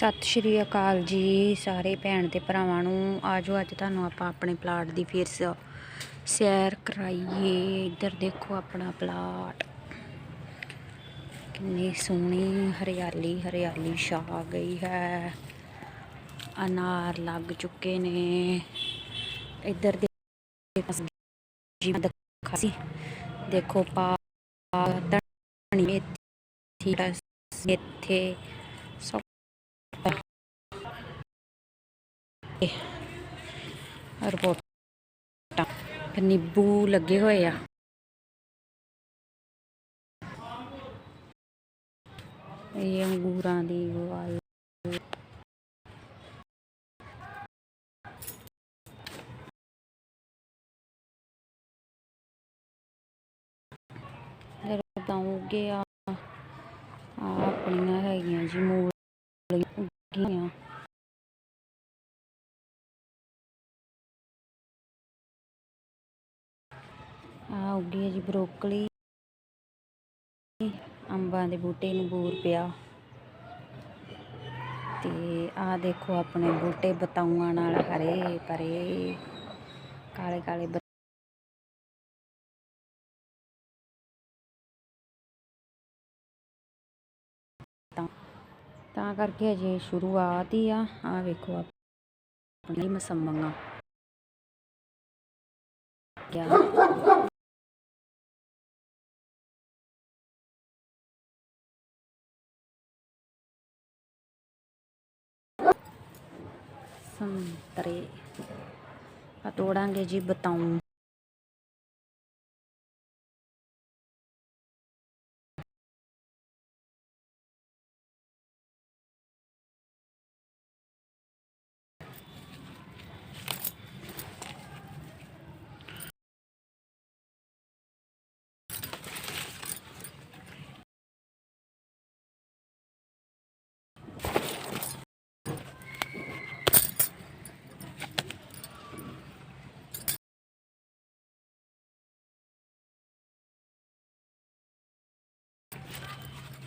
ਸਤਿ ਸ਼੍ਰੀ ਅਕਾਲ ਜੀ ਸਾਰੇ ਭੈਣ ਤੇ ਭਰਾਵਾਂ ਨੂੰ। ਆਜੋ ਅੱਜ ਤੁਹਾਨੂੰ ਆਪਾਂ ਆਪਣੇ ਪਲਾਟ ਦੀ ਫਿਰ ਸੈਰ ਕਰਾਈਏ। ਇੱਧਰ ਦੇਖੋ ਆਪਣਾ ਪਲਾਟ। ਕਿੰਨੀ ਸੋਹਣੀ ਹਰਿਆਲੀ ਹਰਿਆਲੀ ਛਾ ਗਈ ਹੈ। ਅਨਾਰ ਲੱਗ ਚੁੱਕੇ ਨੇ। ਇੱਧਰ ਦੇ ਜੀ ਦੇਖੋ ਪਾ ਧਣੀ ਮੇਥੀ ਰਸ ਸਭ ਰਿਪੋਰਟਾਂ। ਫਿਰ ਨਿੰਬੂ ਲੱਗੇ ਹੋਏ ਆ। ਇਹ ਅੰਗੂਰਾਂ ਦੀ ਵਾਲ। ਫਿਰ ਬਤਾਉਂਗੇ ਆ ਆਪਣੀਆਂ ਹੈਗੀਆਂ ਜੀ ਮੂਲੀਆਂ, ਉੱਗੀਆਂ। ਆ ਉੱਗੀ ਹੈ ਜੀ ਬਰੋਕਲੀ। ਅੰਬਾਂ ਦੇ ਬੂਟੇ ਨੂੰ ਬੂਰ ਪਿਆ। ਤੇ ਆ ਦੇਖੋ ਆਪਣੇ ਬੂਟੇ ਬਤਾਊਆਂ ਨਾਲ ਹਰੇ ਭਰੇ। ਕਾਲੇ ਕਾਲੇ ਤਾਂ ਤਾਂ ਕਰਕੇ ਅਜੇ ਸ਼ੁਰੂਆਤ ਹੀ ਆ। ਆ ਵੇਖੋ ਆਪਣੀ ਮਸੰਮੀਆਂ। ਕਿਆ ਸੰਤਰੇ। ਆ ਤੋੜਾਂਗੇ ਜੀ ਬਤਾਉਂ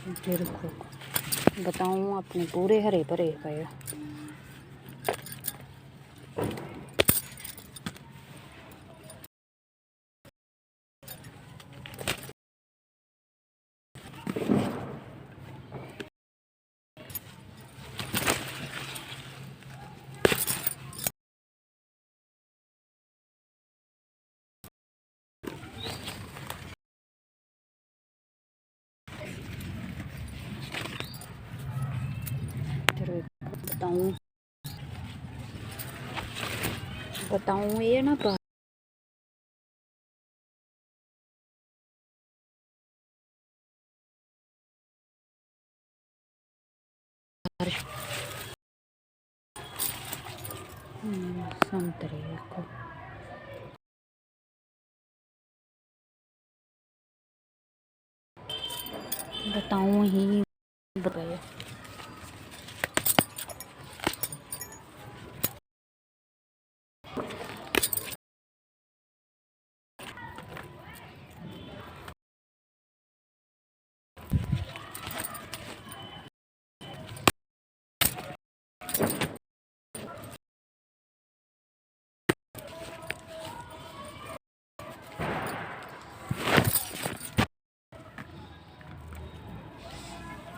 ਜੇ ਦੇਖੋ ਬਤਾਉਂ ਆਪਣੇ ਪੂਰੇ ਹਰੇ ਭਰੇ ਪਏ ਆ ਫਿਰ ਬਤਾਉਂ ਬਤਾਉਂ ਇਹ ਨਾ ਪਾ ਹਮ, ਸੰਤਰੇ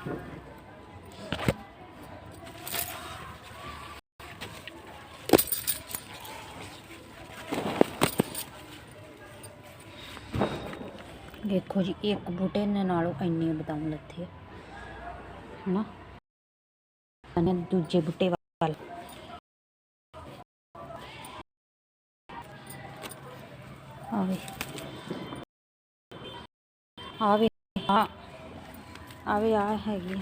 ਦੇਖੋ ਬਤਾਉਂ ਹੀ ਬਤਾਇਆ ਦੇਖੋ ਜੀ ਇੱਕ ਬੂਟੇ ਨੇ ਨਾਲੋਂ ਇੰਨੇ ਬਦਾਮ ਲੱਥੇ ਆ ਹਨਾ ਅਨੇ ਦੂਜੇ ਬੂਟੇ ਵੱਲ ਆਵੇ ਆਵੇ ਆ ਆਵੇ ਆ ਹੈਗੀ ਆ।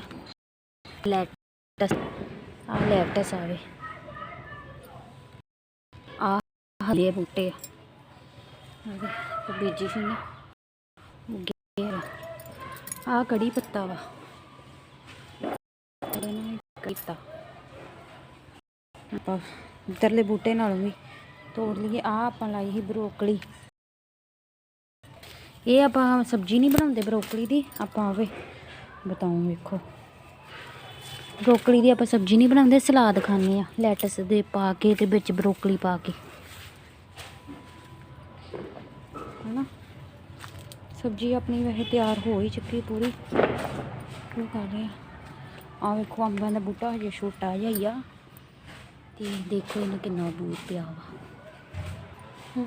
ਲੈਟਸ ਆ ਲੈਟਸ ਆਵੇ। ਆ ਹਲੇ ਬੂਟੇ ਆ। ਬੀਜੀ ਸੀ ਨਾ। ਆ। ਕੜੀ ਪੱਤਾ ਵਾ। ਇਹਦੇ ਆਪਾਂ ਇੱਧਰਲੇ ਬੂਟੇ ਨਾਲੋਂ ਵੀ ਤੋੜ ਲਈਏ। ਆ ਆਪਾਂ ਲਾਈ ਸੀ ਬਰੋਕਲੀ। ਇਹ ਆਪਾਂ ਸਬਜ਼ੀ ਨਹੀਂ ਬਣਾਉਂਦੇ ਬਰੋਕਲੀ ਦੀ, ਆਪਾਂ ਆਵੇ ਬਤਾਉਂ ਵੇਖੋ। ਬਰੋਕਲੀ ਦੀ ਆਪਾਂ ਸਬਜ਼ੀ ਨਹੀਂ ਬਣਾਉਂਦੇ ਸਲਾਦ ਖਾਂਦੇ ਆ ਲੈਟਸ ਦੇ ਪਾ ਕੇ ਤੇ ਵਿੱਚ ਬਰੋਕਲੀ ਪਾ ਕੇ। ਹਨਾ? ਸਬਜ਼ੀ ਆਪਣੀ ਵੈਸੇ ਤਿਆਰ ਹੋ ਹੀ ਚੁੱਕੀ ਪੂਰੀ। ਉਹ ਕਰ ਰਹੇ ਆ? ਵੇਖੋ ਅੰਬਾਂ ਦਾ ਬੂਟਾ ਹਜੇ ਛੋਟਾ ਜਿਹਾ ਹੀ ਆ। ਤੇ ਦੇਖੋ ਇਹਨੂੰ ਕਿੰਨਾ ਬੂਰ ਪਿਆ ਵਾ।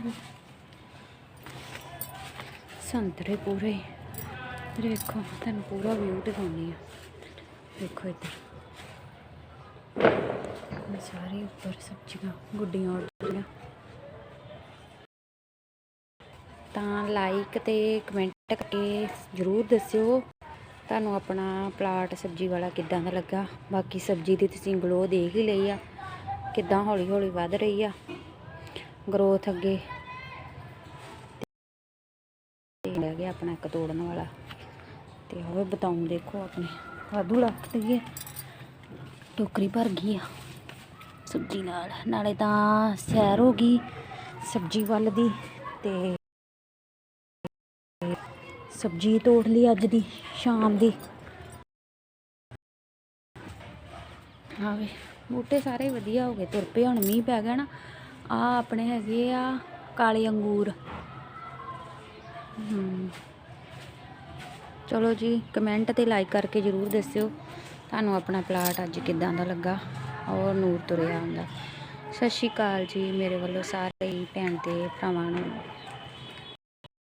ਸੰਤਰੇ ਪੂਰੇ। ਇੱਧਰ ਵੇਖੋ, ਤੁਹਾਨੂੰ ਪੂਰਾ ਵਿਊ ਦਿਖਾਉਂਦੀ ਆ। ਵੇਖੋ ਇੱਧਰ। ਸਾਰੇ ਉੱਪਰ ਸਬਜ਼ੀਆਂ, ਗੁੱਡੀਆਂ ਉੱਡੀਆਂ ਤਾਂ ਲਾਈਕ ਤੇ ਕਮੈਂਟ ਕਰਕੇ ਜ਼ਰੂਰ ਦੱਸਿਓ, ਤੁਹਾਨੂੰ ਆਪਣਾ ਪਲਾਟ ਸਬਜ਼ੀ ਵਾਲਾ ਕਿੱਦਾਂ ਦਾ ਲੱਗਾ? ਬਾਕੀ ਸਬਜ਼ੀ ਦੀ ਤੁਸੀਂ ਗਲੋ ਦੇਖ ਹੀ ਲਈ ਆ, ਕਿੱਦਾਂ ਹੌਲੀ ਹੌਲੀ ਵੱਧ ਰਹੀ ਆ ਗਰੋਥ ਅੱਗੇ। ਲੈ ਗਿਆ ਆਪਣਾ ਇੱਕ ਤੋੜਨ ਵਾਲਾ। ਤੇ ਆਵੇ ਬਤਾਉਂ ਦੇਖੋ ਆਪਣੇ। ਵਾਧੂ ਲੱਖ ਤੇ ਟੋਕਰੀ ਭਰ ਗਈ ਆ ਸਬਜ਼ੀ ਨਾਲ। ਨਾਲੇ ਤਾਂ ਸੈਰ ਹੋ ਗਈ ਸਬਜ਼ੀ ਵੱਲ ਦੀ ਤੇ ਸਬਜ਼ੀ ਤੋੜ ਲਈ ਅੱਜ ਦੀ, ਸ਼ਾਮ ਦੀ। ਆਵੇ, ਬੂਟੇ ਸਾਰੇ ਵਧੀਆ ਹੋ ਗਏ। ਤੁਰ ਪਏ ਹੁਣ ਮੀਂਹ ਪੈ ਗਿਆ ਨਾ। ਆ ਆਪਣੇ ਹੈਗੇ ਆ ਕਾਲੇ ਅੰਗੂਰ। ਹਮ ਚਲੋ ਜੀ ਕਮੈਂਟ ਤੇ ਲਾਈਕ ਕਰਕੇ ਜਰੂਰ ਦੱਸਿਓ ਤੁਹਾਨੂੰ ਆਪਣਾ ਪਲਾਟ ਅੱਜ ਕਿਦਾਂ ਦਾ ਲੱਗਾ ਔਰ ਨੂਰ ਤੁਰਿਆ ਹੁੰਦਾ ਸਤਿ ਸ਼੍ਰੀ ਅਕਾਲ ਜੀ, ਮੇਰੇ ਵੱਲੋਂ ਸਾਰੇ ਹੀ ਭੈਣ ਤੇ ਭਰਾਵਾਂ ਨੂੰ।